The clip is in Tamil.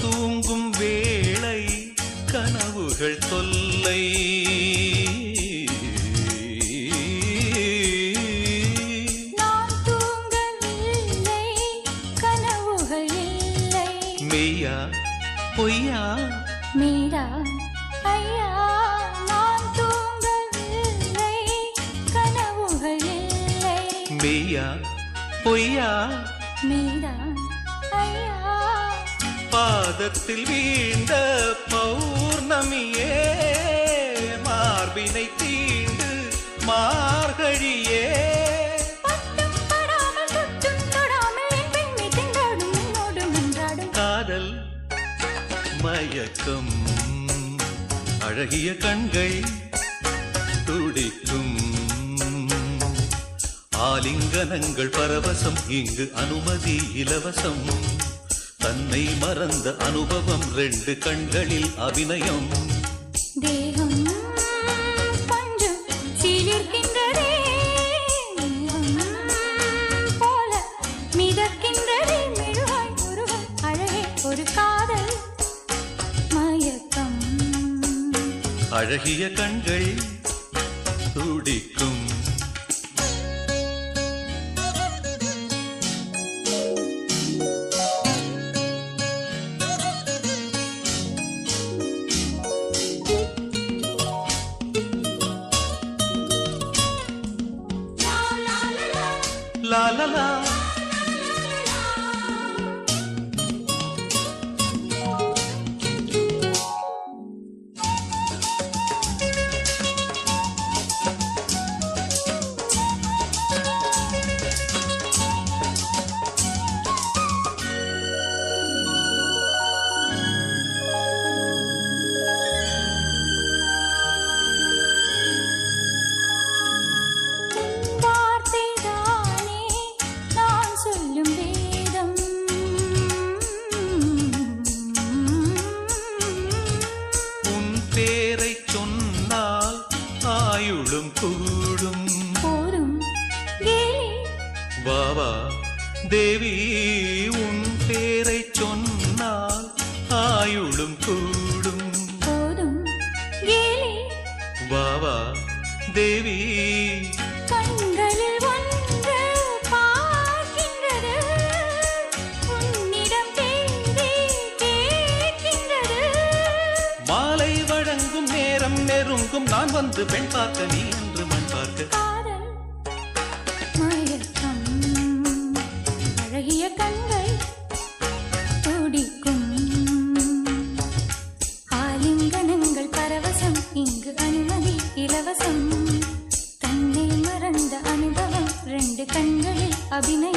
தூங்கும் வேளை கனவுகள் தொல்லை. நான் மெய்யா பொய்யா? மீரா ஐயா நான் தூங்கவில்லை கனவுகள் இல்லை. மெய்யா பொய்யா? மீரா ஐயா பாதத்தில் வீழ்ந்த பௌர்ணமியே மார்பினை தீண்டு மார்கழியே. காதல் மயக்கம் அழகிய கண்கள் துடிக்கும். ஆலிங்கனங்கள் பரவசம் இங்கு அனுமதி இலவசம். தன்னை மறந்த அனுபவம் ரெண்டு கண்களில் அபிநயம். தேகம் கொஞ்சம் சீலிர்க்கின்றதே. போல மிதக்கின்றதே. மெழுகாய் ஒருவன் அழகே ஒரு காதல். மயக்கம். அழகிய கண்கள் துடிக்கும். la la la. ஆயுளும் கூடும். போதும் வாவா தேவி உன் பேரை சொன்னால் ஆயுளும் கூடும். போதும் வாவா தேவி பேருங்கும் நான் வந்து பெண் பார்க்க நீ என்று மண் பார்க்க. அழகிய கண்கள் துடிக்கும். ஆலிங்கனங்கள் பரவசம் இங்கு அனுமதி இலவசம். தன்னை மறந்த அனுபவம் ரெண்டு கண்களில் அபிநயம்.